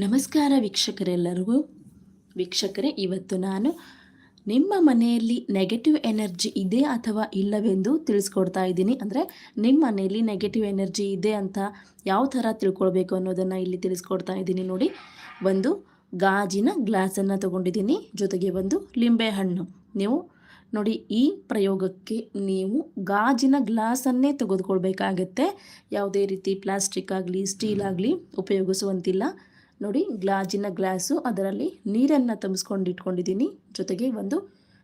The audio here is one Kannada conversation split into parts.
ನಮಸ್ಕಾರ ವೀಕ್ಷಕರೆಲ್ಲರಿಗೂ. ವೀಕ್ಷಕರೇ, ಇವತ್ತು ನಾನು ನಿಮ್ಮ ಮನೆಯಲ್ಲಿ ನೆಗೆಟಿವ್ ಎನರ್ಜಿ ಇದೆ ಅಥವಾ ಇಲ್ಲವೆಂದು ತಿಳಿಸ್ಕೊಡ್ತಾ ಇದ್ದೀನಿ. ಅಂದರೆ ನಿಮ್ಮ ಮನೆಯಲ್ಲಿ ನೆಗೆಟಿವ್ ಎನರ್ಜಿ ಇದೆ ಅಂತ ಯಾವ ಥರ ತಿಳ್ಕೊಳ್ಬೇಕು ಅನ್ನೋದನ್ನು ಇಲ್ಲಿ ತಿಳಿಸ್ಕೊಡ್ತಾ ಇದ್ದೀನಿ ನೋಡಿ. ಒಂದು ಗಾಜಿನ ಗ್ಲಾಸನ್ನು ತೊಗೊಂಡಿದ್ದೀನಿ. ಜೊತೆಗೆ ಒಂದು ಲಿಂಬೆ ಹಣ್ಣು. ನೀವು ನೋಡಿ, ಈ ಪ್ರಯೋಗಕ್ಕೆ ನೀವು ಗಾಜಿನ ಗ್ಲಾಸನ್ನೇ ತೆಗೆದುಕೊಳ್ಬೇಕಾಗತ್ತೆ. ಯಾವುದೇ ರೀತಿ ಪ್ಲಾಸ್ಟಿಕ್ ಆಗಲಿ, ಸ್ಟೀಲ್ ಆಗಲಿ ಉಪಯೋಗಿಸುವಂತಿಲ್ಲ. ನೋಡಿ, ಗ್ಲಾಜಿನ ಗ್ಲಾಸು, ಅದರಲ್ಲಿ ನೀರನ್ನು ತುಂಬಿಸ್ಕೊಂಡು ಇಟ್ಕೊಂಡಿದ್ದೀನಿ. ಜೊತೆಗೆ ಒಂದು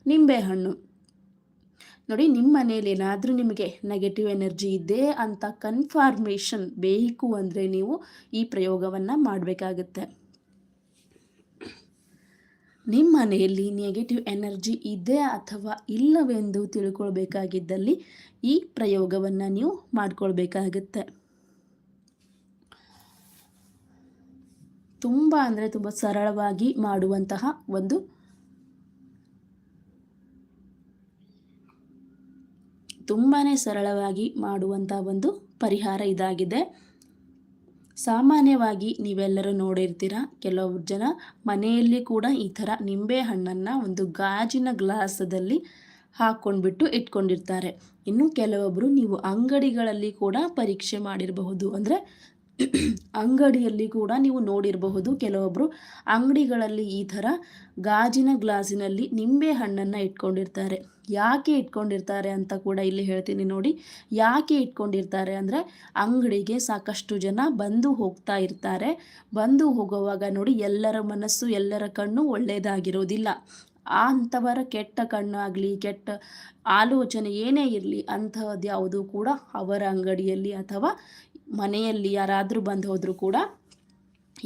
ನಿಂಬೆಹಣ್ಣು ನೋಡಿ, ನಿಮ್ಮ ಮನೇಲಿ ಏನಾದರೂ ನಿಮಗೆ ನೆಗೆಟಿವ್ ಎನರ್ಜಿ ಇದೆ ಅಂತ ಕನ್ಫರ್ಮೇಷನ್ ಬೇಕು ಅಂದರೆ ನೀವು ಈ ಪ್ರಯೋಗವನ್ನು ಮಾಡಬೇಕಾಗುತ್ತೆ. ನಿಮ್ಮ ಮನೆಯಲ್ಲಿ ನೆಗೆಟಿವ್ ಎನರ್ಜಿ ಇದೆ ಅಥವಾ ಇಲ್ಲವೆಂದು ತಿಳ್ಕೊಳ್ಬೇಕಾಗಿದ್ದಲ್ಲಿ ಈ ಪ್ರಯೋಗವನ್ನು ನೀವು ಮಾಡಿಕೊಳ್ಬೇಕಾಗತ್ತೆ. ತುಂಬ ಅಂದರೆ ತುಂಬ ಸರಳವಾಗಿ ಮಾಡುವಂತಹ ಒಂದು ತುಂಬಾ ಸರಳವಾಗಿ ಮಾಡುವಂಥ ಒಂದು ಪರಿಹಾರ ಇದಾಗಿದೆ. ಸಾಮಾನ್ಯವಾಗಿ ನೀವೆಲ್ಲರೂ ನೋಡಿರ್ತೀರ, ಕೆಲವು ಜನ ಮನೆಯಲ್ಲಿ ಕೂಡ ಈ ಥರ ನಿಂಬೆ ಹಣ್ಣನ್ನು ಒಂದು ಗಾಜಿನ ಗ್ಲಾಸದಲ್ಲಿ ಹಾಕ್ಕೊಂಡ್ಬಿಟ್ಟು ಇಟ್ಕೊಂಡಿರ್ತಾರೆ. ಇನ್ನು ಕೆಲವೊಬ್ಬರು ನೀವು ಅಂಗಡಿಗಳಲ್ಲಿ ಕೂಡ ಪರೀಕ್ಷೆ ಮಾಡಿರಬಹುದು. ಅಂದರೆ ಅಂಗಡಿಯಲ್ಲಿ ಕೂಡ ನೀವು ನೋಡಿರಬಹುದು. ಕೆಲವೊಬ್ಬರು ಅಂಗಡಿಗಳಲ್ಲಿ ಈ ಥರ ಗಾಜಿನ ಗ್ಲಾಸಿನಲ್ಲಿ ನಿಂಬೆ ಹಣ್ಣನ್ನು ಇಟ್ಕೊಂಡಿರ್ತಾರೆ. ಯಾಕೆ ಇಟ್ಕೊಂಡಿರ್ತಾರೆ ಅಂತ ಕೂಡ ಇಲ್ಲಿ ಹೇಳ್ತೀನಿ ನೋಡಿ. ಯಾಕೆ ಇಟ್ಕೊಂಡಿರ್ತಾರೆ ಅಂದರೆ ಅಂಗಡಿಗೆ ಸಾಕಷ್ಟು ಜನ ಬಂದು ಹೋಗ್ತಾ ಇರ್ತಾರೆ. ಬಂದು ಹೋಗುವಾಗ ನೋಡಿ ಎಲ್ಲರ ಮನಸ್ಸು, ಎಲ್ಲರ ಕಣ್ಣು ಒಳ್ಳೆಯದಾಗಿರೋದಿಲ್ಲ ಅಂಥವರ ಕೆಟ್ಟ ಕಣ್ಣಾಗಲಿ, ಕೆಟ್ಟ ಆಲೋಚನೆ ಏನೇ ಇರಲಿ ಅಂಥದ್ದು ಯಾವುದೂ ಕೂಡ ಅವರ ಅಂಗಡಿಯಲ್ಲಿ ಅಥವಾ ಮನೆಯಲ್ಲಿ ಯಾರಾದರೂ ಬಂದು ಹೋದರೂ ಕೂಡ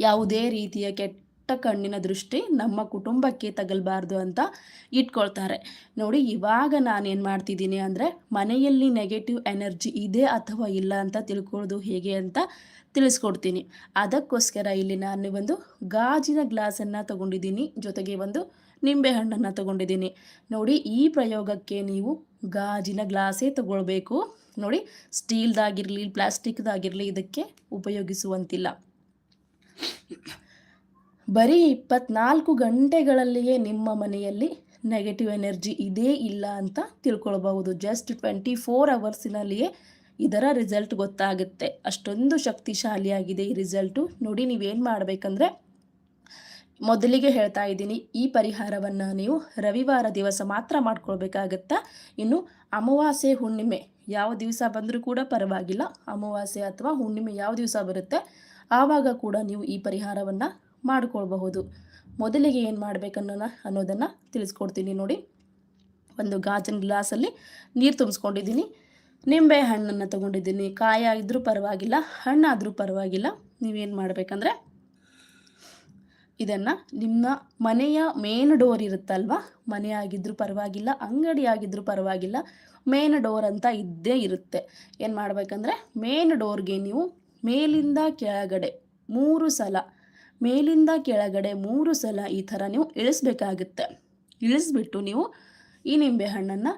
ಯಾವುದೇ ರೀತಿಯ ಕೆಟ್ಟ ಕಣ್ಣಿನ ದೃಷ್ಟಿ ನಮ್ಮ ಕುಟುಂಬಕ್ಕೆ ತಗಲ್ಬಾರ್ದು ಅಂತ ಇಟ್ಕೊಳ್ತಾರೆ. ನೋಡಿ, ಇವಾಗ ನಾನೇನು ಮಾಡ್ತಿದ್ದೀನಿ ಅಂದರೆ ಮನೆಯಲ್ಲಿ ನೆಗೆಟಿವ್ ಎನರ್ಜಿ ಇದೆ ಅಥವಾ ಇಲ್ಲ ಅಂತ ತಿಳ್ಕೊಳ್ಳೋದು ಹೇಗೆ ಅಂತ ತಿಳಿಸ್ಕೊಡ್ತೀನಿ. ಅದಕ್ಕೋಸ್ಕರ ಇಲ್ಲಿ ನಾನು ಒಂದು ಗಾಜಿನ ಗ್ಲಾಸನ್ನು ತಗೊಂಡಿದ್ದೀನಿ, ಜೊತೆಗೆ ಒಂದು ನಿಂಬೆಹಣ್ಣನ್ನು ತಗೊಂಡಿದ್ದೀನಿ. ನೋಡಿ, ಈ ಪ್ರಯೋಗಕ್ಕೆ ನೀವು ಗಾಜಿನ ಗ್ಲಾಸೇ ತಗೊಳ್ಬೇಕು. ನೋಡಿ, ಸ್ಟೀಲ್ದಾಗಿರಲಿ, ಪ್ಲಾಸ್ಟಿಕ್ದಾಗಿರಲಿ ಇದಕ್ಕೆ ಉಪಯೋಗಿಸುವಂತಿಲ್ಲ. ಬರೀ ಇಪ್ಪತ್ನಾಲ್ಕು ಗಂಟೆಗಳಲ್ಲಿಯೇ ನಿಮ್ಮ ಮನೆಯಲ್ಲಿ ನೆಗೆಟಿವ್ ಎನರ್ಜಿ ಇದೇ ಇಲ್ಲ ಅಂತ ತಿಳ್ಕೊಳ್ಬಹುದು. ಜಸ್ಟ್ ಟ್ವೆಂಟಿ ಫೋರ್ ಅವರ್ಸಿನಲ್ಲಿಯೇ ಇದರ ರಿಸಲ್ಟ್ ಗೊತ್ತಾಗುತ್ತೆ. ಅಷ್ಟೊಂದು ಶಕ್ತಿಶಾಲಿಯಾಗಿದೆ ಈ ರಿಸಲ್ಟು ನೋಡಿ, ನೀವೇನು ಮಾಡಬೇಕಂದ್ರೆ, ಮೊದಲಿಗೆ ಹೇಳ್ತಾ ಇದ್ದೀನಿ, ಈ ಪರಿಹಾರವನ್ನು ನೀವು ರವಿವಾರ ದಿವಸ ಮಾತ್ರ ಮಾಡ್ಕೊಳ್ಬೇಕಾಗತ್ತಾ? ಇನ್ನು ಅಮಾವಾಸ್ಯೆ ಹುಣ್ಣಿಮೆ ಯಾವ ದಿವಸ ಬಂದರೂ ಕೂಡ ಪರವಾಗಿಲ್ಲ. ಅಮಾವಾಸ್ಯೆ ಅಥವಾ ಹುಣ್ಣಿಮೆ ಯಾವ ದಿವಸ ಬರುತ್ತೆ, ಆವಾಗ ಕೂಡ ನೀವು ಈ ಪರಿಹಾರವನ್ನು ಮಾಡಿಕೊಳ್ಬಹುದು. ಮೊದಲಿಗೆ ಏನು ಮಾಡಬೇಕನ್ನೋ ಅನ್ನೋದನ್ನು ತಿಳಿಸ್ಕೊಡ್ತೀನಿ ನೋಡಿ. ಒಂದು ಗಾಜಿನ ಗ್ಲಾಸಲ್ಲಿ ನೀರು ತುಂಬಿಸ್ಕೊಂಡಿದ್ದೀನಿ. ನಿಂಬೆ ಹಣ್ಣನ್ನು ತೊಗೊಂಡಿದ್ದೀನಿ. ಕಾಯಾಗಿದ್ರೂ ಪರವಾಗಿಲ್ಲ ಹಣ್ಣಾದರೂ ಪರವಾಗಿಲ್ಲ. ನೀವೇನು ಮಾಡಬೇಕಂದ್ರೆ, ಇದನ್ನು ನಿಮ್ಮ ಮನೆಯ ಮೇನ್ ಡೋರ್ ಇರುತ್ತಲ್ವ ಮನೆ ಆಗಿದ್ರೂ ಪರವಾಗಿಲ್ಲ ಅಂಗಡಿ ಆಗಿದ್ರೂ ಪರವಾಗಿಲ್ಲ ಮೇನ್ ಡೋರ್ ಅಂತ ಇದ್ದೇ ಇರುತ್ತೆ. ಏನು ಮಾಡಬೇಕಂದ್ರೆ ಮೇನ್ ಡೋರ್ಗೆ ನೀವು ಮೇಲಿಂದ ಕೆಳಗಡೆ ಮೂರು ಸಲ, ಮೇಲಿಂದ ಕೆಳಗಡೆ ಮೂರು ಸಲ ಈ ಥರ ನೀವು ಇಳಿಸ್ಬೇಕಾಗುತ್ತೆ. ಇಳಿಸ್ಬಿಟ್ಟು ನೀವು ಈ ನಿಂಬೆ ಹಣ್ಣನ್ನು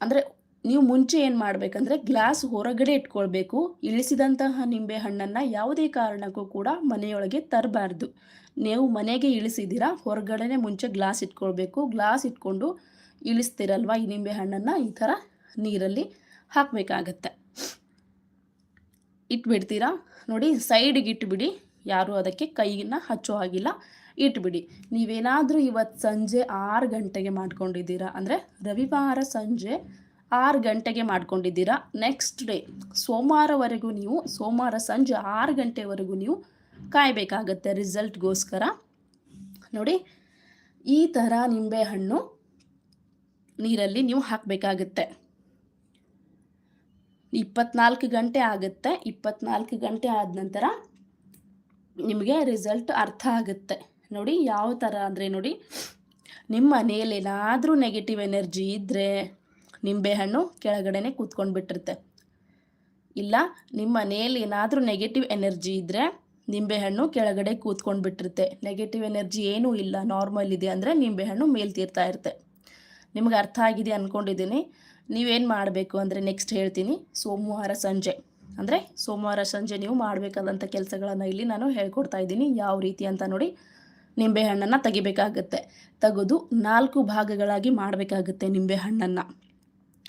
ಅಂದರೆ ನೀವು ಮುಂಚೆ ಏನು ಮಾಡಬೇಕಂದ್ರೆ ಗ್ಲಾಸ್ ಹೊರಗಡೆ ಇಟ್ಕೊಳ್ಬೇಕು. ಇಳಿಸಿದಂತಹ ನಿಂಬೆ ಹಣ್ಣನ್ನು ಯಾವುದೇ ಕಾರಣಕ್ಕೂ ಕೂಡ ಮನೆಯೊಳಗೆ ತರಬಾರ್ದು. ನೀವು ಮನೆಗೆ ಇಳಿಸಿದ್ದೀರಾ, ಹೊರಗಡೆನೆ ಮುಂಚೆ ಗ್ಲಾಸ್ ಇಟ್ಕೊಳ್ಬೇಕು. ಗ್ಲಾಸ್ ಇಟ್ಕೊಂಡು ಇಳಿಸ್ತಿರಲ್ವ ಈ ನಿಂಬೆ ಹಣ್ಣನ್ನು ಈ ಥರ ನೀರಲ್ಲಿ ಹಾಕಬೇಕಾಗತ್ತೆ. ಇಟ್ಬಿಡ್ತೀರಾ? ನೋಡಿ, ಸೈಡಿಗೆ ಇಟ್ಬಿಡಿ. ಯಾರೂ ಅದಕ್ಕೆ ಕೈಯನ್ನು ಹಚ್ಚೋ ಹಾಗಿಲ್ಲ. ಇಟ್ಬಿಡಿ. ನೀವೇನಾದರೂ ಇವತ್ತು ಸಂಜೆ ಆರು ಗಂಟೆಗೆ ಮಾಡ್ಕೊಂಡಿದ್ದೀರಾ? ಅಂದರೆ ರವಿವಾರ ಸಂಜೆ ಆರು ಗಂಟೆಗೆ ಮಾಡ್ಕೊಂಡಿದ್ದೀರಾ? ನೆಕ್ಸ್ಟ್ ಡೇ ಸೋಮವಾರವರೆಗೂ ನೀವು, ಸೋಮವಾರ ಸಂಜೆ ಆರು ಗಂಟೆವರೆಗೂ ನೀವು ಕಾಯಬೇಕಾಗತ್ತೆ ರಿಸಲ್ಟ್ಗೋಸ್ಕರ ನೋಡಿ, ಈ ಥರ ನಿಂಬೆಹಣ್ಣು ನೀರಲ್ಲಿ ನೀವು ಹಾಕಬೇಕಾಗುತ್ತೆ. ಇಪ್ಪತ್ನಾಲ್ಕು ಗಂಟೆ ಆಗುತ್ತೆ. ಇಪ್ಪತ್ನಾಲ್ಕು ಗಂಟೆ ಆದ ನಂತರ ನಿಮಗೆ ರಿಸಲ್ಟ್ ಅರ್ಥ ಆಗುತ್ತೆ. ನೋಡಿ ಯಾವ ಥರ ಅಂದರೆ ನೋಡಿ, ನಿಮ್ಮ ಮನೆಯಲ್ಲಿ ಏನಾದರೂ ನೆಗೆಟಿವ್ ಎನರ್ಜಿ ಇದ್ದರೆ ನಿಂಬೆಹಣ್ಣು ಕೆಳಗಡೆನೆ ಕೂತ್ಕೊಂಡು ಬಿಟ್ಟಿರುತ್ತೆ. ಇಲ್ಲ, ನಿಮ್ಮ ಮನೆಯಲ್ಲಿ ಏನಾದರೂ ನೆಗೆಟಿವ್ ಎನರ್ಜಿ ಇದ್ದರೆ ನಿಂಬೆಹಣ್ಣು ಕೆಳಗಡೆ ಕೂತ್ಕೊಂಡು ಬಿಟ್ಟಿರುತ್ತೆ. ನೆಗೆಟಿವ್ ಎನರ್ಜಿ ಏನೂ ಇಲ್ಲ ನಾರ್ಮಲ್ ಇದೆ ಅಂದರೆ ನಿಂಬೆಹಣ್ಣು ಮೇಲ್ತೀರ್ತಾ ಇರುತ್ತೆ. ನಿಮಗೆ ಅರ್ಥ ಆಗಿದೆ ಅಂದ್ಕೊಂಡಿದ್ದೀನಿ ನೀವೇನು ಮಾಡಬೇಕು ಅಂದರೆ ನೆಕ್ಸ್ಟ್ ಹೇಳ್ತೀನಿ. ಸೋಮವಾರ ಸಂಜೆ. ಅಂದರೆ ಸೋಮವಾರ ಸಂಜೆ ನೀವು ಮಾಡಬೇಕಾದಂಥ ಕೆಲಸಗಳನ್ನು ಇಲ್ಲಿ ನಾನು ಹೇಳ್ಕೊಡ್ತಾ ಇದ್ದೀನಿ. ಯಾವ ರೀತಿ ಅಂತ ನೋಡಿ ನಿಂಬೆಹಣ್ಣನ್ನು ತೆಗಿಬೇಕಾಗತ್ತೆ. ತೆಗೆದು ನಾಲ್ಕು ಭಾಗಗಳಾಗಿ ಮಾಡಬೇಕಾಗುತ್ತೆ ನಿಂಬೆಹಣ್ಣನ್ನು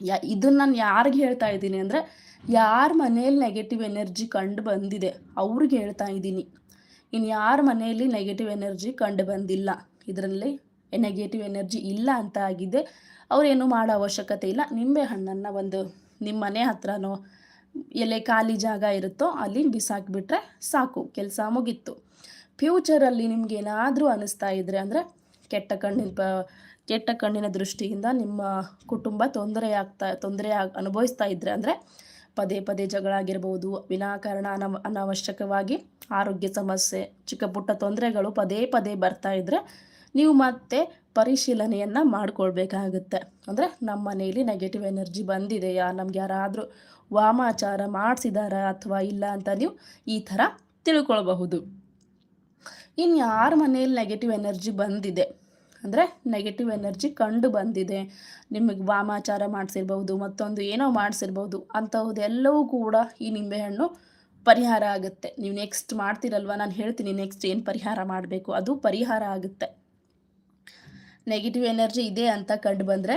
ಯಾ, ಇದನ್ನು ನಾನು ಯಾರಿಗೆ ಹೇಳ್ತಾ ಇದ್ದೀನಿ ಅಂದರೆ ಯಾರ ಮನೆಯಲ್ಲಿ ನೆಗೆಟಿವ್ ಎನರ್ಜಿ ಕಂಡು ಬಂದಿದೆ ಅವ್ರಿಗೆ ಹೇಳ್ತಾ ಇದ್ದೀನಿ. ಇನ್ನು ಯಾರ ಮನೆಯಲ್ಲಿ ನೆಗೆಟಿವ್ ಎನರ್ಜಿ ಕಂಡು ಬಂದಿಲ್ಲ. ಇದರಲ್ಲಿ ನೆಗೆಟಿವ್ ಎನರ್ಜಿ ಇಲ್ಲ ಅಂತ ಆಗಿದೆ. ಅವರೇನು ಮಾಡೋ ಅವಶ್ಯಕತೆ ಇಲ್ಲ. ನಿಂಬೆ ಹಣ್ಣನ್ನು ಒಂದು ನಿಮ್ಮ ಮನೆ ಹತ್ರನೋ, ಎಲೆ ಖಾಲಿ ಜಾಗ ಇರುತ್ತೋ ಅಲ್ಲಿ ಬಿಸಾಕಿಬಿಟ್ರೆ ಸಾಕು, ಕೆಲಸ ಮುಗೀತು. ಫ್ಯೂಚರಲ್ಲಿ ನಿಮ್ಗೆ ಏನಾದರೂ ಅನ್ನಿಸ್ತಾ ಇದ್ದರೆ ಅಂದರೆ ಕೆಟ್ಟ ಕಣ್ಣಿನ ಪ, ಕೆಟ್ಟ ಕಣ್ಣಿನ ದೃಷ್ಟಿಯಿಂದ ನಿಮ್ಮ ಕುಟುಂಬ ತೊಂದರೆ ಆಗ್ತಾ, ತೊಂದರೆ ಆಗಿ, ಅನುಭವಿಸ್ತಾ ಇದ್ದರೆ ಅಂದರೆ ಪದೇ ಪದೇ ಜಗಳ ಆಗಿರ್ಬೋದು, ವಿನಾಕಾರಣ ಅನವ, ಅನಾವಶ್ಯಕವಾಗಿ ಆರೋಗ್ಯ ಸಮಸ್ಯೆ, ಚಿಕ್ಕ ಪುಟ್ಟ ತೊಂದರೆಗಳು ಪದೇ ಪದೇ ಬರ್ತಾ ಇದ್ದರೆ ನೀವು ಮತ್ತೆ ಪರಿಶೀಲನೆಯನ್ನು ಮಾಡ್ಕೊಳ್ಬೇಕಾಗುತ್ತೆ. ಅಂದರೆ ನಮ್ಮ ಮನೆಯಲ್ಲಿ ನೆಗೆಟಿವ್ ಎನರ್ಜಿ ಬಂದಿದೆಯಾ? ನಮ್ಗೆ ಯಾರಾದರೂ ವಾಮಾಚಾರ ಮಾಡಿಸಿದಾರಾ ಅಥವಾ ಇಲ್ಲ ಅಂತ ನೀವು ಈ ಥರ ತಿಳ್ಕೊಳ್ಬಹುದು. ಇನ್ನು ಯಾರ ಮನೆಯಲ್ಲಿ ನೆಗೆಟಿವ್ ಎನರ್ಜಿ ಬಂದಿದೆ? ಅಂದರೆ ನೆಗೆಟಿವ್ ಎನರ್ಜಿ ಕಂಡು ಬಂದಿದೆ. ನಿಮಗೆ ವಾಮಾಚಾರ ಮಾಡಿಸಿರ್ಬೋದು ಮತ್ತೊಂದು ಏನೋ ಮಾಡಿಸಿರ್ಬೋದು ಅಂಥದ್ದೆಲ್ಲವೂ ಕೂಡ ಈ ನಿಂಬೆಹಣ್ಣು ಪರಿಹಾರ ಆಗುತ್ತೆ. ನೀವು ನೆಕ್ಸ್ಟ್ ಮಾಡ್ತೀರಲ್ವ? ನಾನು ಹೇಳ್ತೀನಿ ನೆಕ್ಸ್ಟ್ ಏನು ಪರಿಹಾರ ಮಾಡಬೇಕು? ಅದು ಪರಿಹಾರ ಆಗುತ್ತೆ. ನೆಗೆಟಿವ್ ಎನರ್ಜಿ ಇದೆ ಅಂತ ಕಂಡು ಬಂದರೆ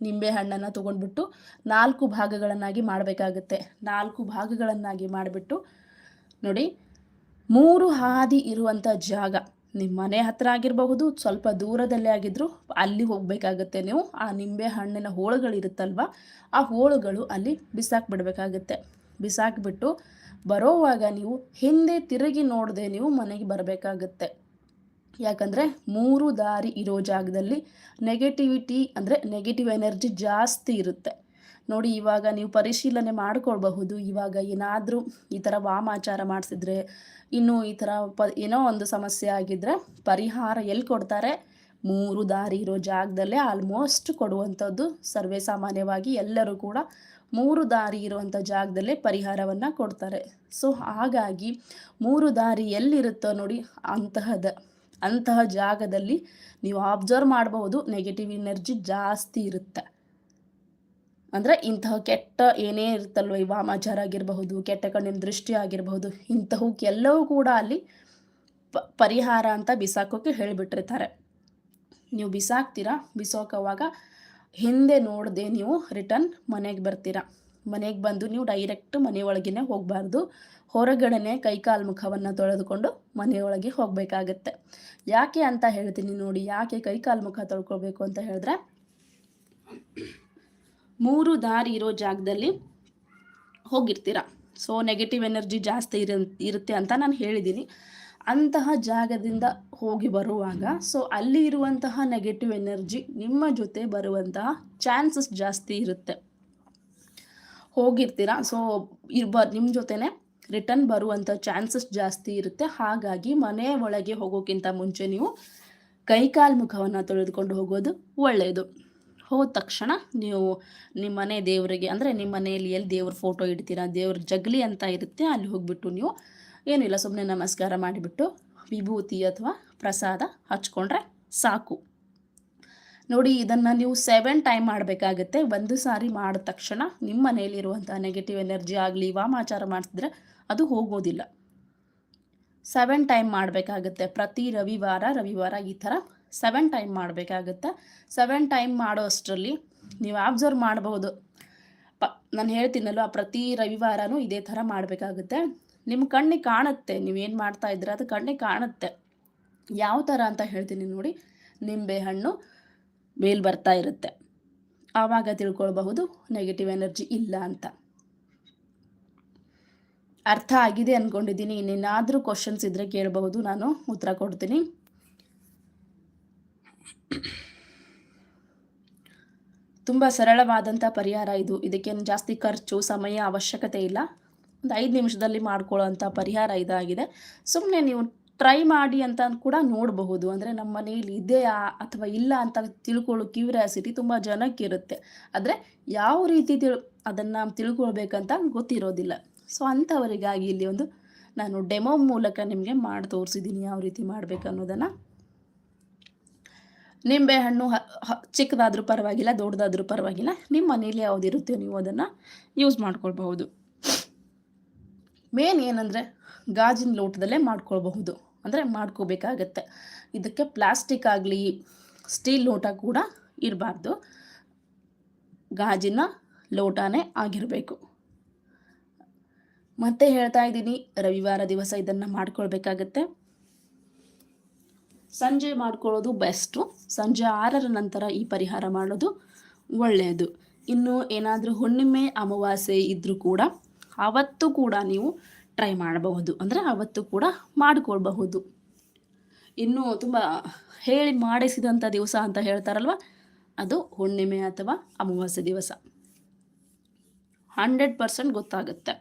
ನಿಂಬೆ ಹಣ್ಣನ್ನು ತೊಗೊಂಡ್ಬಿಟ್ಟು ನಾಲ್ಕು ಭಾಗಗಳನ್ನಾಗಿ ಮಾಡಬೇಕಾಗುತ್ತೆ. ನಾಲ್ಕು ಭಾಗಗಳನ್ನಾಗಿ ಮಾಡಿಬಿಟ್ಟು ನೋಡಿ, ಮೂರು ಹಾದಿ ಇರುವಂಥ ಜಾಗ ನಿಮ್ಮ ಮನೆ ಹತ್ರ ಆಗಿರಬಹುದು, ಸ್ವಲ್ಪ ದೂರದಲ್ಲೇ ಆಗಿದ್ದರೂ ಅಲ್ಲಿ ಹೋಗಬೇಕಾಗುತ್ತೆ ನೀವು. ಆ ನಿಂಬೆ ಹಣ್ಣಿನ ಹೋಳುಗಳಿರುತ್ತಲ್ವ, ಆ ಹೋಳುಗಳು ಅಲ್ಲಿ ಬಿಸಾಕ್ಬಿಡ್ಬೇಕಾಗುತ್ತೆ. ಬಿಸಾಕ್ಬಿಟ್ಟು ಬರೋವಾಗ ನೀವು ಹಿಂದೆ ತಿರುಗಿ ನೋಡದೆ ನೀವು ಮನೆಗೆ ಬರಬೇಕಾಗತ್ತೆ. ಯಾಕಂದರೆ ಮೂರು ದಾರಿ ಇರೋ ಜಾಗದಲ್ಲಿ ನೆಗೆಟಿವಿಟಿ ಅಂದರೆ ನೆಗೆಟಿವ್ ಎನರ್ಜಿ ಜಾಸ್ತಿ ಇರುತ್ತೆ. ನೋಡಿ, ಇವಾಗ ನೀವು ಪರಿಶೀಲನೆ ಮಾಡ್ಕೊಳ್ಬಹುದು. ಇವಾಗ ಏನಾದರೂ ಈ ಥರ ವಾಮಾಚಾರ ಮಾಡಿಸಿದ್ರೆ, ಇನ್ನೂ ಈ ಥರ ಪ, ಏನೋ ಒಂದು ಸಮಸ್ಯೆ ಆಗಿದ್ದರೆ ಪರಿಹಾರ ಎಲ್ಲಿ ಕೊಡ್ತಾರೆ? ಮೂರು ದಾರಿ ಇರೋ ಜಾಗದಲ್ಲೇ ಆಲ್ಮೋಸ್ಟ್ ಕೊಡುವಂಥದ್ದು ಸರ್ವೇ ಸಾಮಾನ್ಯವಾಗಿ ಎಲ್ಲರೂ ಕೂಡ ಮೂರು ದಾರಿ ಇರುವಂಥ ಜಾಗದಲ್ಲೇ ಪರಿಹಾರವನ್ನು ಕೊಡ್ತಾರೆ. ಸೊ ಹಾಗಾಗಿ ಮೂರು ದಾರಿ ಎಲ್ಲಿರುತ್ತೋ ನೋಡಿ ಅಂತಹದ ಅಂತಹ ಜಾಗದಲ್ಲಿ ನೀವು ಅಬ್ಸರ್ವ್ ಮಾಡಬಹುದು ನೆಗೆಟಿವ್ ಎನರ್ಜಿ ಜಾಸ್ತಿ ಇರುತ್ತೆ. ಅಂದರೆ ಇಂತಹ ಕೆಟ್ಟ ಏನೇ ಇರುತ್ತಲ್ವ, ಈ ವಾಮಾಚಾರ ಆಗಿರಬಹುದು, ಕೆಟ್ಟ ಕಣ್ಣಿನ ದೃಷ್ಟಿ ಆಗಿರಬಹುದು ಇಂತಹಕ್ಕೆಲ್ಲವೂ ಕೂಡ ಅಲ್ಲಿ ಪ, ಪರಿಹಾರ ಅಂತ ಬಿಸಾಕೋಕೆ ಹೇಳಿಬಿಟ್ಟಿರ್ತಾರೆ. ನೀವು ಬಿಸಾಕ್ತೀರಾ, ಬಿಸಾಕೋವಾಗ ಹಿಂದೆ ನೋಡದೆ ನೀವು ರಿಟರ್ನ್ ಮನೆಗೆ ಬರ್ತೀರಾ. ಮನೆಗೆ ಬಂದು ನೀವು ಡೈರೆಕ್ಟ್ ಮನೆಯೊಳಗೇ ಹೋಗಬಾರ್ದು. ಹೊರಗಡೆನೆ ಕೈಕಾಲು ಮುಖವನ್ನು ತೊಳೆದುಕೊಂಡು ಮನೆಯೊಳಗೆ ಹೋಗಬೇಕಾಗತ್ತೆ. ಯಾಕೆ ಅಂತ ಹೇಳ್ತೀನಿ ನೋಡಿ, ಯಾಕೆ ಕೈಕಾಲು ಮುಖ ತೊಳ್ಕೊಳ್ಬೇಕು ಅಂತ ಹೇಳಿದ್ರೆ, ಮೂರು ದಾರಿ ಇರೋ ಜಾಗದಲ್ಲಿ ಹೋಗಿರ್ತೀರ. ಸೊ ನೆಗೆಟಿವ್ ಎನರ್ಜಿ ಜಾಸ್ತಿ ಇರ, ಇರುತ್ತೆ ಅಂತ ನಾನು ಹೇಳಿದ್ದೀನಿ. ಅಂತಹ ಜಾಗದಿಂದ ಹೋಗಿ ಬರುವಾಗ ಸೊ ಅಲ್ಲಿ ಇರುವಂತಹ ನೆಗೆಟಿವ್ ಎನರ್ಜಿ ನಿಮ್ಮ ಜೊತೆ ಬರುವಂತಹ ಚಾನ್ಸಸ್ ಜಾಸ್ತಿ ಇರುತ್ತೆ. ಹೋಗಿರ್ತೀರ? ಸೊ ಇರ್ಬ ನಿಮ್ಮ ಜೊತೆನೆ ರಿಟರ್ನ್ ಬರುವಂಥ ಚಾನ್ಸಸ್ ಜಾಸ್ತಿ ಇರುತ್ತೆ. ಹಾಗಾಗಿ ಮನೆ ಒಳಗೆ ಹೋಗೋಕ್ಕಿಂತ ಮುಂಚೆ ನೀವು ಕೈಕಾಲು ಮುಖವನ್ನು ತೊಳೆದುಕೊಂಡು ಹೋಗೋದು ಒಳ್ಳೆಯದು ಹೋದ ತಕ್ಷಣ ನೀವು ನಿಮ್ಮ ಮನೆ ದೇವರಿಗೆ, ಅಂದರೆ ನಿಮ್ಮ ಮನೆಯಲ್ಲಿ ಎಲ್ಲಿ ದೇವ್ರ ಫೋಟೋ ಇಡ್ತೀರಾ, ದೇವ್ರ ಜಗಲಿ ಅಂತ ಇರುತ್ತೆ, ಅಲ್ಲಿ ಹೋಗ್ಬಿಟ್ಟು ನೀವು ಏನಿಲ್ಲ ಸುಮ್ಮನೆ ನಮಸ್ಕಾರ ಮಾಡಿಬಿಟ್ಟು ವಿಭೂತಿ ಅಥವಾ ಪ್ರಸಾದ ಹಚ್ಕೊಂಡ್ರೆ ಸಾಕು. ನೋಡಿ, ಇದನ್ನು ನೀವು ಸೆವೆನ್ ಟೈಮ್ ಮಾಡಬೇಕಾಗತ್ತೆ. ಒಂದು ಸಾರಿ ಮಾಡಿದ ತಕ್ಷಣ ನಿಮ್ಮ ಮನೆಯಲ್ಲಿರುವಂಥ ನೆಗೆಟಿವ್ ಎನರ್ಜಿ ಆಗಲಿ, ವಾಮಾಚಾರ ಮಾಡಿಸಿದ್ರೆ ಅದು ಹೋಗೋದಿಲ್ಲ. ಸೆವೆನ್ ಟೈಮ್ ಮಾಡಬೇಕಾಗುತ್ತೆ. ಪ್ರತಿ ರವಿವಾರ ರವಿವಾರ ಈ ಥರ ಸೆವೆನ್ ಟೈಮ್ ಮಾಡಬೇಕಾಗತ್ತೆ. ಸೆವೆನ್ ಟೈಮ್ ಮಾಡೋ ಅಷ್ಟರಲ್ಲಿ ನೀವು ಅಬ್ಸರ್ವ್ ಮಾಡಬಹುದು ಪ, ನಾನು ಹೇಳ್ತೀನಲ್ವ, ಪ್ರತಿ ರವಿವಾರನೂ ಇದೇ ಥರ ಮಾಡಬೇಕಾಗುತ್ತೆ. ನಿಮ್ಮ ಕಣ್ಣಿಗೆ ಕಾಣುತ್ತೆ ನೀವೇನು ಮಾಡ್ತಾ ಇದ್ರೆ ಅದು ಕಣ್ಣಿಗೆ ಕಾಣುತ್ತೆ. ಯಾವ ಥರ ಅಂತ ಹೇಳ್ತೀನಿ ನೋಡಿ. ನಿಂಬೆ ಹಣ್ಣು ಮೇಲ್ ಬರ್ತಾ ಇರುತ್ತೆ. ಆವಾಗ ತಿಳ್ಕೊಳ್ಬಹುದು ನೆಗೆಟಿವ್ ಎನರ್ಜಿ ಇಲ್ಲ ಅಂತ. ಅರ್ಥ ಆಗಿದೆ ಅಂದ್ಕೊಂಡಿದ್ದೀನಿ ಇನ್ನೇನಾದರೂ ಕ್ವಶನ್ಸ್ ಇದ್ದರೆ ಕೇಳಬಹುದು. ನಾನು ಉತ್ತರ ಕೊಡ್ತೀನಿ. ತುಂಬ ಸರಳವಾದಂಥ ಪರಿಹಾರ ಇದು. ಇದಕ್ಕೇನು ಜಾಸ್ತಿ ಖರ್ಚು, ಸಮಯ ಅವಶ್ಯಕತೆ ಇಲ್ಲ. ಒಂದು ಐದು ನಿಮಿಷದಲ್ಲಿ ಮಾಡ್ಕೊಳ್ಳೋವಂಥ ಪರಿಹಾರ ಇದಾಗಿದೆ. ಸುಮ್ಮನೆ ನೀವು ಟ್ರೈ ಮಾಡಿ ಅಂತ ಕೂಡ ನೋಡಬಹುದು. ಅಂದರೆ ನಮ್ಮ ಮನೆಯಲ್ಲಿ ಇದೆಯಾ ಅಥವಾ ಇಲ್ಲ ಅಂತ ತಿಳ್ಕೊಳ್ಳೋ ಕ್ಯೂರಿಯಾಸಿಟಿ ತುಂಬ ಜನಕ್ಕಿರುತ್ತೆ ಆದರೆ ಯಾವ ರೀತಿ ತಿಳ್, ಅದನ್ನು ತಿಳ್ಕೊಳ್ಬೇಕಂತ ಗೊತ್ತಿರೋದಿಲ್ಲ. ಸೊ ಅಂಥವರಿಗಾಗಿ ಇಲ್ಲಿ ಒಂದು ನಾನು ಡೆಮೋ ಮೂಲಕ ನಿಮಗೆ ಮಾಡಿ ತೋರಿಸಿದ್ದೀನಿ ಯಾವ ರೀತಿ ಮಾಡಬೇಕು ಅನ್ನೋದನ್ನು. ನಿಂಬೆಹಣ್ಣು ಚಿಕ್ಕದಾದರೂ ಪರವಾಗಿಲ್ಲ, ದೊಡ್ಡದಾದರೂ ಪರವಾಗಿಲ್ಲ, ನಿಮ್ಮ ಮನೇಲಿ ಯಾವುದಿರುತ್ತೆ ನೀವು ಅದನ್ನು ಯೂಸ್ ಮಾಡ್ಕೊಳ್ಬಹುದು. ಮೇನ್ ಏನಂದರೆ ಗಾಜಿನ ಲೋಟದಲ್ಲೇ ಮಾಡ್ಕೊಳ್ಬಹುದು. ಅಂದರೆ ಮಾಡ್ಕೋಬೇಕಾಗತ್ತೆ. ಇದಕ್ಕೆ ಪ್ಲಾಸ್ಟಿಕ್ ಆಗಲಿ ಸ್ಟೀಲ್ ಲೋಟ ಕೂಡ ಇರಬಾರ್ದು. ಗಾಜಿನ ಲೋಟನೇ ಆಗಿರಬೇಕು. ಮತ್ತೆ ಹೇಳ್ತಾ ಇದ್ದೀನಿ, ರವಿವಾರ ದಿವಸ ಇದನ್ನು ಮಾಡ್ಕೊಳ್ಬೇಕಾಗತ್ತೆ. ಸಂಜೆ ಮಾಡ್ಕೊಳ್ಳೋದು ಬೆಸ್ಟು. ಸಂಜೆ ಆರರ ನಂತರ ಈ ಪರಿಹಾರ ಮಾಡೋದು ಒಳ್ಳೆಯದು. ಇನ್ನು ಏನಾದರೂ ಹುಣ್ಣಿಮೆ, ಅಮಾವಾಸ್ಯೆ ಇದ್ದರೂ ಕೂಡ, ಅವತ್ತು ಕೂಡ ನೀವು ಟ್ರೈ ಮಾಡಬಹುದು. ಅಂದರೆ ಅವತ್ತು ಕೂಡ ಮಾಡಿಕೊಳ್ಬಹುದು. ಇನ್ನು ತುಂಬ ಹೇಳಿ ಮಾಡಿಸಿದಂಥ ದಿವಸ ಅಂತ ಹೇಳ್ತಾರಲ್ವ? ಅದು ಹುಣ್ಣಿಮೆ ಅಥವಾ ಅಮಾವಾಸ್ಯೆ ದಿವಸ. ಹಂಡ್ರೆಡ್ ಪರ್ಸೆಂಟ್ ಗೊತ್ತಾಗುತ್ತೆ.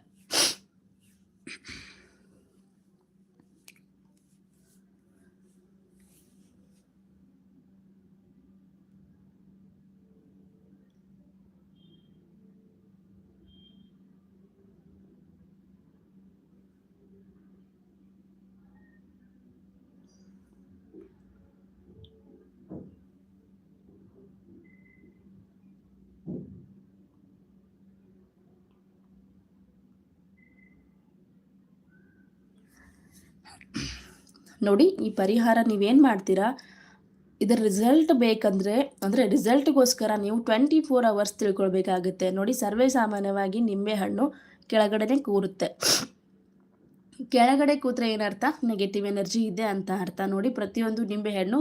ನೋಡಿ, ಈ ಪರಿಹಾರ ನೀವೇನು ಮಾಡ್ತೀರಾ? ಇದರ ರಿಸಲ್ಟ್ ಬೇಕಂದರೆ, ಅಂದರೆ ರಿಸಲ್ಟ್ಗೋಸ್ಕರ ನೀವು ಟ್ವೆಂಟಿ ಫೋರ್ ಅವರ್ಸ್ ತಿಳ್ಕೊಳ್ಬೇಕಾಗುತ್ತೆ. ನೋಡಿ, ಸರ್ವೇ ಸಾಮಾನ್ಯವಾಗಿ ನಿಂಬೆಹಣ್ಣು ಕೆಳಗಡೆನೇ ಕೂರುತ್ತೆ. ಕೆಳಗಡೆ ಕೂತ್ರೆ ಏನರ್ಥ? ನೆಗೆಟಿವ್ ಎನರ್ಜಿ ಇದೆ ಅಂತ ಅರ್ಥ. ನೋಡಿ, ಪ್ರತಿಯೊಂದು ನಿಂಬೆಹಣ್ಣು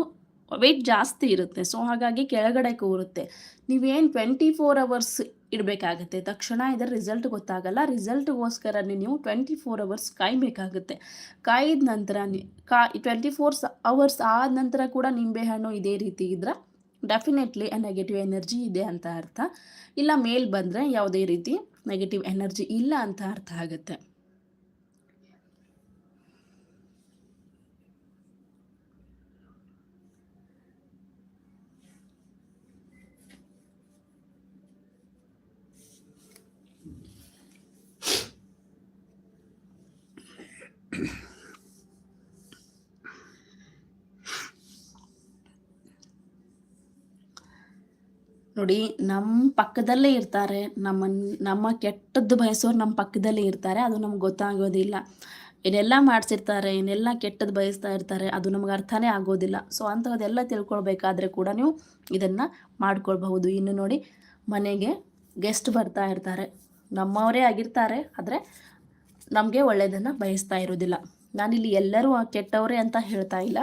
ವೆಯ್ಟ್ ಜಾಸ್ತಿ ಇರುತ್ತೆ. ಸೊ ಹಾಗಾಗಿ ಕೆಳಗಡೆ ಕೂರುತ್ತೆ. ನೀವೇನು ಟ್ವೆಂಟಿ ಫೋರ್ ಅವರ್ಸ್ ಇಡಬೇಕಾಗುತ್ತೆ. ತಕ್ಷಣ ಇದರ ರಿಸಲ್ಟ್ ಗೊತ್ತಾಗಲ್ಲ. ರಿಸಲ್ಟ್ಗೋಸ್ಕರ ನೀವು ಟ್ವೆಂಟಿ ಫೋರ್ ಅವರ್ಸ್ ಕಾಯಬೇಕಾಗುತ್ತೆ. ಕಾಯಿದ ನಂತರ ಕಾ ಟ್ವೆಂಟಿ ಫೋರ್ ಅವರ್ಸ್ ಆದ ನಂತರ ಕೂಡ ನಿಂಬೆಹಣ್ಣು ಇದೇ ರೀತಿ ಇದ್ರೆ. ಡೆಫಿನೆಟ್ಲಿ ನೆಗೆಟಿವ್ ಎನರ್ಜಿ ಇದೆ ಅಂತ ಅರ್ಥ. ಇಲ್ಲ, ಮೇಲ್ ಬಂದರೆ ಯಾವುದೇ ರೀತಿ ನೆಗೆಟಿವ್ ಎನರ್ಜಿ ಇಲ್ಲ ಅಂತ ಅರ್ಥ ಆಗುತ್ತೆ. ನೋಡಿ ನಮ್ಮ ಪಕ್ಕದಲ್ಲೇ ಇರ್ತಾರೆ. ನಮ್ಮ ನಮ್ಮ ಕೆಟ್ಟದ್ದು ಬಯಸೋರು ನಮ್ಮ ಪಕ್ಕದಲ್ಲೇ ಇರ್ತಾರೆ. ಅದು ನಮ್ಗೆ ಗೊತ್ತಾಗೋದಿಲ್ಲ. ಏನೆಲ್ಲ ಮಾಡಿಸಿರ್ತಾರೆ, ಏನೆಲ್ಲ ಕೆಟ್ಟದ್ದು ಬಯಸ್ತಾ ಇರ್ತಾರೆ, ಅದು ನಮ್ಗೆ ಅರ್ಥನೇ ಆಗೋದಿಲ್ಲ. ಸೊ ಅಂಥದ್ದೆಲ್ಲ ತಿಳ್ಕೊಳ್ಬೇಕಾದ್ರೆ ಕೂಡ ನೀವು ಇದನ್ನು ಮಾಡ್ಕೊಳ್ಬಹುದು. ಇನ್ನು ನೋಡಿ, ಮನೆಗೆ ಗೆಸ್ಟ್ ಬರ್ತಾ ಇರ್ತಾರೆ. ನಮ್ಮವರೇ ಆಗಿರ್ತಾರೆ, ಆದರೆ ನಮಗೆ ಒಳ್ಳೆಯದನ್ನು ಬಯಸ್ತಾ ಇರೋದಿಲ್ಲ. ನಾನಿಲ್ಲಿ ಎಲ್ಲರೂ ಕೆಟ್ಟವರೇ ಅಂತ ಹೇಳ್ತಾ ಇಲ್ಲ.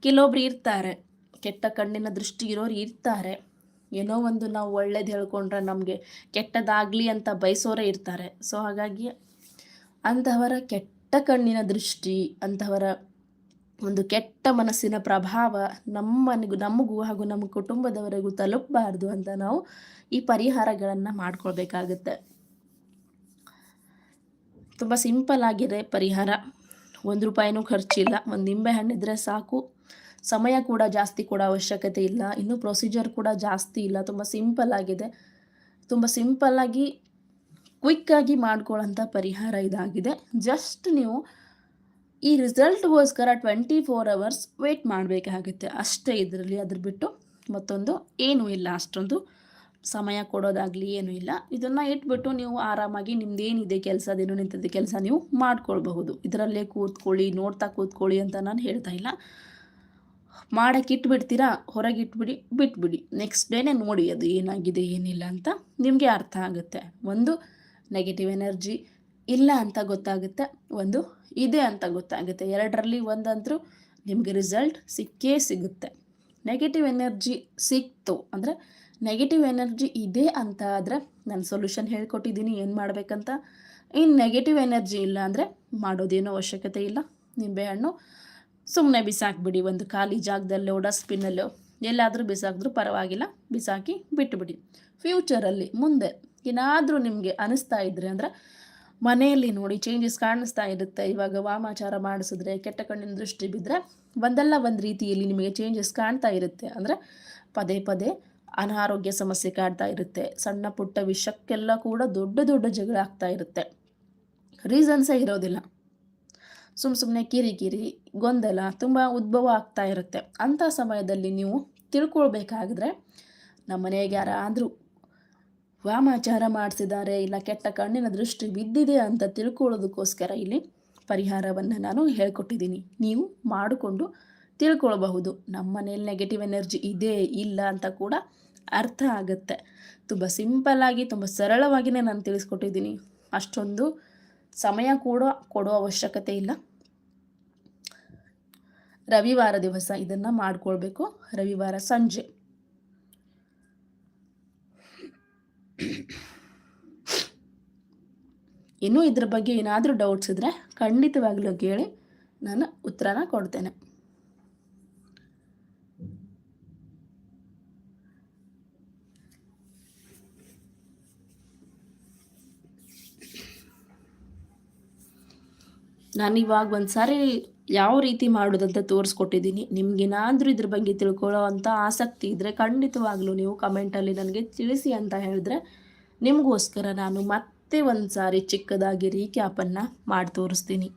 ಕೆಲವೊಬ್ರು ಇರ್ತಾರೆ. ಕೆಟ್ಟ ಕಣ್ಣಿನ ದೃಷ್ಟಿ ಇರೋರು ಇರ್ತಾರೆ. ಏನೋ ಒಂದು ನಾವು ಒಳ್ಳೇದು ಹೇಳ್ಕೊಂಡ್ರೆ ನಮಗೆ ಕೆಟ್ಟದಾಗಲಿ ಅಂತ ಬಯಸೋರೇ ಇರ್ತಾರೆ. ಸೊ ಹಾಗಾಗಿ ಅಂತಹವರ ಕೆಟ್ಟ ಕಣ್ಣಿನ ದೃಷ್ಟಿ, ಅಂತಹವರ ಒಂದು ಕೆಟ್ಟ ಮನಸ್ಸಿನ ಪ್ರಭಾವ ನಮ್ಮನಿಗೂ, ನಮಗೂ ಹಾಗೂ ನಮ್ಮ ಕುಟುಂಬದವರೆಗೂ ತಲುಪಬಾರ್ದು ಅಂತ ನಾವು ಈ ಪರಿಹಾರಗಳನ್ನು ಮಾಡ್ಕೊಳ್ಬೇಕಾಗತ್ತೆ. ತುಂಬ ಸಿಂಪಲ್ ಆಗಿದೆ ಪರಿಹಾರ. ಒಂದು ರೂಪಾಯಿನೂ ಖರ್ಚಿಲ್ಲ. ಒಂದು ನಿಂಬೆ ಹಣ್ಣಿದ್ರೆ ಸಾಕು. ಸಮಯ ಕೂಡ ಜಾಸ್ತಿ ಕೂಡ ಅವಶ್ಯಕತೆ ಇಲ್ಲ, ಇನ್ನು ಪ್ರೊಸೀಜರ್ ಕೂಡ ಜಾಸ್ತಿ ಇಲ್ಲ, ತುಂಬ ಸಿಂಪಲ್ ಆಗಿದೆ. ತುಂಬ ಸಿಂಪಲ್ಲಾಗಿ ಕ್ವಿಕ್ಕಾಗಿ ಮಾಡ್ಕೊಳ್ಳೋಂಥ ಪರಿಹಾರ ಇದಾಗಿದೆ. ಜಸ್ಟ್ ನೀವು ಈ ರಿಸಲ್ಟ್ಗೋಸ್ಕರ ಟ್ವೆಂಟಿ ಫೋರ್ ಅವರ್ಸ್ ವೆಯ್ಟ್ ಮಾಡಬೇಕಾಗುತ್ತೆ. ಅಷ್ಟೇ ಇದರಲ್ಲಿ ಅದ್ರ ಬಿಟ್ಟು ಮತ್ತೊಂದು ಏನೂ ಇಲ್ಲ, ಅಷ್ಟೊಂದು ಸಮಯ ಕೊಡೋದಾಗಲಿ ಏನೂ ಇಲ್ಲ. ಇದನ್ನು ಇಟ್ಬಿಟ್ಟು ನೀವು ಆರಾಮಾಗಿ ನಿಮ್ದೇನಿದೆ ಕೆಲಸ ನಿಂತಿದ್ದ ಕೆಲಸ ನೀವು ಮಾಡ್ಕೊಳ್ಬಹುದು. ಇದರಲ್ಲೇ ಕೂತ್ಕೊಳ್ಳಿ, ನೋಡ್ತಾ ಕೂತ್ಕೊಳ್ಳಿ ಅಂತ ನಾನು ಹೇಳ್ತಾ ಇಲ್ಲ. ಮಾಡೋಕ್ಕೆ ಇಟ್ಬಿಡ್ತೀರಾ? ಹೊರಗೆ ಇಟ್ಬಿಡಿ, ಬಿಟ್ಬಿಡಿ. ನೆಕ್ಸ್ಟ್ ಡೇನೇ ನೋಡಿ ಅದು ಏನಾಗಿದೆ, ಏನಿಲ್ಲ ಅಂತ ನಿಮಗೆ ಅರ್ಥ ಆಗುತ್ತೆ. ಒಂದು ನೆಗೆಟಿವ್ ಎನರ್ಜಿ ಇಲ್ಲ ಅಂತ ಗೊತ್ತಾಗುತ್ತೆ, ಒಂದು ಇದೆ ಅಂತ ಗೊತ್ತಾಗುತ್ತೆ. ಎರಡರಲ್ಲಿ ಒಂದಂತರೂ ನಿಮಗೆ ರಿಸಲ್ಟ್ ಸಿಕ್ಕೇ ಸಿಗುತ್ತೆ. ನೆಗೆಟಿವ್ ಎನರ್ಜಿ ಸಿಕ್ತು ಅಂದರೆ ನೆಗೆಟಿವ್ ಎನರ್ಜಿ ಇದೆ ಅಂತ ಆದರೆ ನಾನು ಸೊಲ್ಯೂಷನ್ ಹೇಳ್ಕೊಟ್ಟಿದ್ದೀನಿ, ಏನು ಮಾಡಬೇಕಂತ? ಇನ್ನು ನೆಗೆಟಿವ್ ಎನರ್ಜಿ ಇಲ್ಲ ಅಂದರೆ ಮಾಡೋದೇನೋ ಅವಶ್ಯಕತೆ ಇಲ್ಲ. ನಿಂಬೆಹಣ್ಣು ಸುಮ್ಮನೆ ಬಿಸಾಕ್ಬಿಡಿ, ಒಂದು ಖಾಲಿ ಜಾಗದಲ್ಲೋ, ಡಸ್ಟ್ಬಿನ್ನಲ್ಲೋ, ಎಲ್ಲಾದರೂ ಬಿಸಾಕಿದ್ರೂ ಪರವಾಗಿಲ್ಲ, ಬಿಸಾಕಿ ಬಿಟ್ಟುಬಿಡಿ ಫ್ಯೂಚರಲ್ಲಿ ಮುಂದೆ ಏನಾದರೂ ನಿಮಗೆ ಅನಿಸ್ತಾ ಇದ್ರೆ ಅಂದರೆ ಮನೆಯಲ್ಲಿ ನೋಡಿ ಚೇಂಜಸ್ ಕಾಣಿಸ್ತಾ ಇರುತ್ತೆ. ಇವಾಗ ವಾಮಾಚಾರ ಮಾಡಿಸಿದ್ರೆ, ಕೆಟ್ಟ ಕಣ್ಣಿನ ದೃಷ್ಟಿ ಬಿದ್ದರೆ ಒಂದಲ್ಲ ಒಂದು ರೀತಿಯಲ್ಲಿ ನಿಮಗೆ ಚೇಂಜಸ್ ಕಾಣ್ತಾ ಇರುತ್ತೆ. ಅಂದರೆ ಪದೇ ಪದೇ ಅನಾರೋಗ್ಯ ಸಮಸ್ಯೆ ಕಾಡ್ತಾ ಇರುತ್ತೆ. ಸಣ್ಣ ಪುಟ್ಟ ವಿಷಕ್ಕೆಲ್ಲ ಕೂಡ ದೊಡ್ಡ ದೊಡ್ಡ ಜಗಳ ಆಗ್ತಾ ಇರುತ್ತೆ. ರೀಸನ್ಸೇ ಇರೋದಿಲ್ಲ. ಸುಮ್ಮ ಸುಮ್ಮನೆ ಕಿರಿಕಿರಿ ಗೊಂದಲ ತುಂಬ ಉದ್ಭವ ಆಗ್ತಾ ಇರುತ್ತೆ. ಅಂಥ ಸಮಯದಲ್ಲಿ ನೀವು ತಿಳ್ಕೊಳ್ಬೇಕಾಗಿದ್ರೆ ನಮ್ಮ ಮನೆಗೆ ಯಾರಾದರೂ ವಾಮಾಚಾರ ಮಾಡಿಸಿದ್ದಾರೆ ಇಲ್ಲ ಕೆಟ್ಟ ಕಣ್ಣಿನ ದೃಷ್ಟಿ ಬಿದ್ದಿದೆ ಅಂತ ತಿಳ್ಕೊಳ್ಳೋದಕ್ಕೋಸ್ಕರ ಇಲ್ಲಿ ಪರಿಹಾರವನ್ನು ನಾನು ಹೇಳ್ಕೊಟ್ಟಿದ್ದೀನಿ. ನೀವು ಮಾಡಿಕೊಂಡು ತಿಳ್ಕೊಳ್ಬಹುದು. ನಮ್ಮ ಮನೇಲಿ ನೆಗೆಟಿವ್ ಎನರ್ಜಿ ಇದೆ, ಇಲ್ಲ ಅಂತ ಕೂಡ ಅರ್ಥ ಆಗುತ್ತೆ. ತುಂಬ ಸಿಂಪಲ್ಲಾಗಿ ತುಂಬ ಸರಳವಾಗಿಯೇ ನಾನು ತಿಳಿಸ್ಕೊಟ್ಟಿದ್ದೀನಿ. ಅಷ್ಟೊಂದು ಸಮಯ ಕೂಡ ಕೊಡೋ ಅವಶ್ಯಕತೆ ಇಲ್ಲ. ರವಿವಾರ ದಿವಸ ಇದನ್ನು ಮಾಡ್ಕೊಳ್ಬೇಕು. ರವಿವಾರ ಸಂಜೆ. ಇನ್ನೂ ಇದ್ರ ಬಗ್ಗೆ ಏನಾದರೂ ಡೌಟ್ಸ್ ಇದ್ರೆ ಖಂಡಿತವಾಗ್ಲೂ ಕೇಳಿ ನಾನು ಉತ್ತರನ ಕೊಡ್ತೇನೆ. ನಾನು ಇವಾಗ ಒಂದು ಸಾರಿ ಯಾವ ರೀತಿ ಮಾಡೋದಂತ ತೋರಿಸ್ಕೊಟ್ಟಿದ್ದೀನಿ. ನಿಮ್ಗೇನಾದರೂ ಇದ್ರ ಬಗ್ಗೆ ತಿಳ್ಕೊಳ್ಳೋ ಅಂತ ಆಸಕ್ತಿ ಇದ್ದರೆ ಖಂಡಿತವಾಗ್ಲೂ ನೀವು ಕಮೆಂಟಲ್ಲಿ ನನಗೆ ತಿಳಿಸಿ ಅಂತ ಹೇಳಿದ್ರೆ ನಿಮಗೋಸ್ಕರ ನಾನು ಮತ್ತೆ ಒಂದು ಸಾರಿ ಚಿಕ್ಕದಾಗಿ ರೀಕ್ಯಾಪನ್ನು ಮಾಡಿ ತೋರಿಸ್ತೀನಿ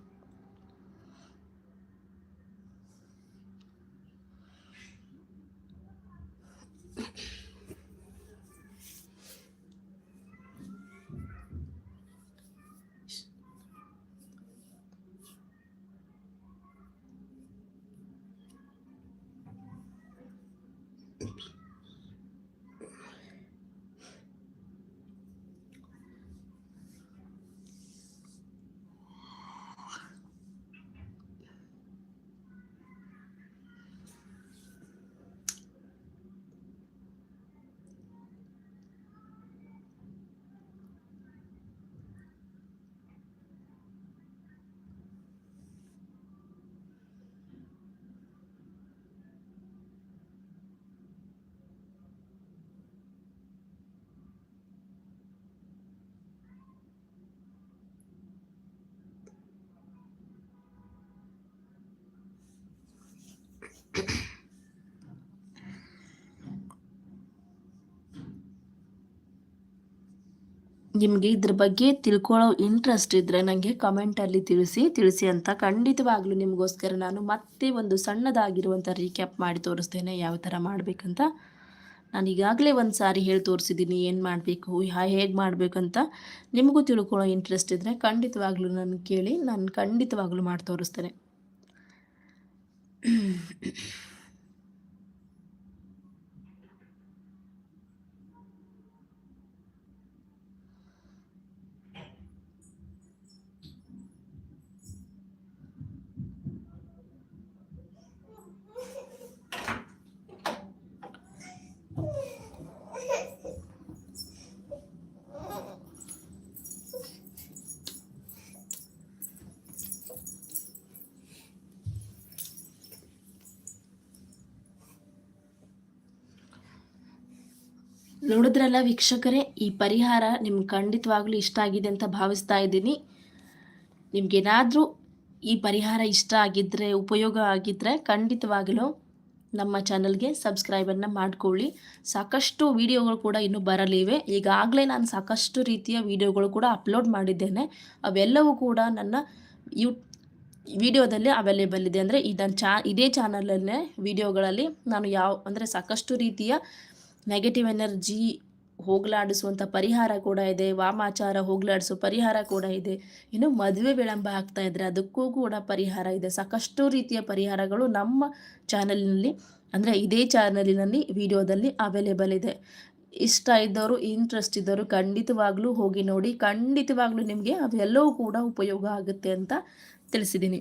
ನಿಮಗೆ ಇದ್ರ ಬಗ್ಗೆ ತಿಳ್ಕೊಳ್ಳೋ ಇಂಟ್ರೆಸ್ಟ್ ಇದ್ದರೆ ನನಗೆ ಕಮೆಂಟಲ್ಲಿ ತಿಳಿಸಿ ತಿಳಿಸಿ ಅಂತ ಖಂಡಿತವಾಗ್ಲೂ ನಿಮಗೋಸ್ಕರ ನಾನು ಮತ್ತೆ ಒಂದು ಸಣ್ಣದಾಗಿರುವಂಥ ರೀಕ್ಯಾಪ್ ಮಾಡಿ ತೋರಿಸ್ತೇನೆ ಯಾವ ಥರ ಮಾಡಬೇಕಂತ. ನಾನು ಈಗಾಗಲೇ ಒಂದು ಸಾರಿ ಹೇಳಿ ತೋರಿಸಿದ್ದೀನಿ ಏನು ಮಾಡಬೇಕು ಹೇಗೆ ಮಾಡಬೇಕಂತ. ನಿಮಗೂ ತಿಳ್ಕೊಳ್ಳೋ ಇಂಟ್ರೆಸ್ಟ್ ಇದ್ದರೆ ಖಂಡಿತವಾಗ್ಲೂ ನಾನು ಕೇಳಿ, ನಾನು ಖಂಡಿತವಾಗ್ಲೂ ಮಾಡಿ ತೋರಿಸ್ತೇನೆ. ನೋಡಿದ್ರಲ್ಲ ವೀಕ್ಷಕರೇ, ಈ ಪರಿಹಾರ ನಿಮ್ಗೆ ಖಂಡಿತವಾಗ್ಲೂ ಇಷ್ಟ ಆಗಿದೆ ಅಂತ ಭಾವಿಸ್ತಾ ಇದ್ದೀನಿ. ನಿಮ್ಗೇನಾದರೂ ಈ ಪರಿಹಾರ ಇಷ್ಟ ಆಗಿದ್ದರೆ ಉಪಯೋಗ ಆಗಿದ್ದರೆ ಖಂಡಿತವಾಗಲೂ ನಮ್ಮ ಚಾನಲ್ಗೆ ಸಬ್ಸ್ಕ್ರೈಬನ್ನು ಮಾಡಿಕೊಳ್ಳಿ. ಸಾಕಷ್ಟು ವಿಡಿಯೋಗಳು ಕೂಡ ಇನ್ನೂ ಬರಲಿವೆ ಈಗಾಗಲೇ ನಾನು ಸಾಕಷ್ಟು ರೀತಿಯ ವಿಡಿಯೋಗಳು ಕೂಡ ಅಪ್ಲೋಡ್ ಮಾಡಿದ್ದೇನೆ. ಅವೆಲ್ಲವೂ ಕೂಡ ನನ್ನ ಯೂ, ವಿಡಿಯೋದಲ್ಲಿ ಅವೈಲೇಬಲ್ ಇದೆ. ಅಂದರೆ ಇದನ್ನು ಚಾ, ಇದೇ ಚಾನಲಲ್ಲೇ ವಿಡಿಯೋಗಳಲ್ಲಿ ನಾನು ಯಾವ, ಅಂದರೆ ಸಾಕಷ್ಟು ರೀತಿಯ ನೆಗೆಟಿವ್ ಎನರ್ಜಿ ಹೋಗಲಾಡಿಸುವಂಥ ಪರಿಹಾರ ಕೂಡ ಇದೆ, ವಾಮಾಚಾರ ಹೋಗಲಾಡಿಸೋ ಪರಿಹಾರ ಕೂಡ ಇದೆ. ಇನ್ನು ಮದುವೆ ವಿಳಂಬ ಆಗ್ತಾ ಇದ್ದರೆ ಅದಕ್ಕೂ ಕೂಡ ಪರಿಹಾರ ಇದೆ. ಸಾಕಷ್ಟು ರೀತಿಯ ಪರಿಹಾರಗಳು ನಮ್ಮ ಚಾನಲಿನಲ್ಲಿ ಅಂದರೆ ಇದೇ ಚಾನಲಿನಲ್ಲಿ ವಿಡಿಯೋದಲ್ಲಿ ಅವೈಲೇಬಲ್ ಇದೆ. ಇಷ್ಟ ಇದ್ದವರು ಇಂಟ್ರೆಸ್ಟ್ ಇದ್ದವರು ಖಂಡಿತವಾಗ್ಲೂ ಹೋಗಿ ನೋಡಿ. ಖಂಡಿತವಾಗ್ಲೂ ನಿಮಗೆ ಅವೆಲ್ಲವೂ ಕೂಡ ಉಪಯೋಗ ಆಗುತ್ತೆ ಅಂತ ತಿಳಿಸಿದ್ದೀನಿ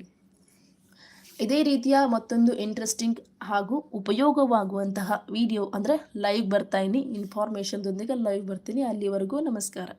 ಇದೇ ರೀತಿಯ ಮತ್ತೊಂದು ಇಂಟ್ರೆಸ್ಟಿಂಗ್ ಹಾಗೂ ಉಪಯೋಗವಾಗುವಂತಹ ವಿಡಿಯೋ ಅಂದರೆ ಲೈವ್ ಬರ್ತಾ ಇನಿ. ಇನ್ಫಾರ್ಮೇಷನ್ದೊಂದಿಗೆ ಲೈವ್ ಬರ್ತೀನಿ. ಅಲ್ಲಿವರೆಗೂ ನಮಸ್ಕಾರ.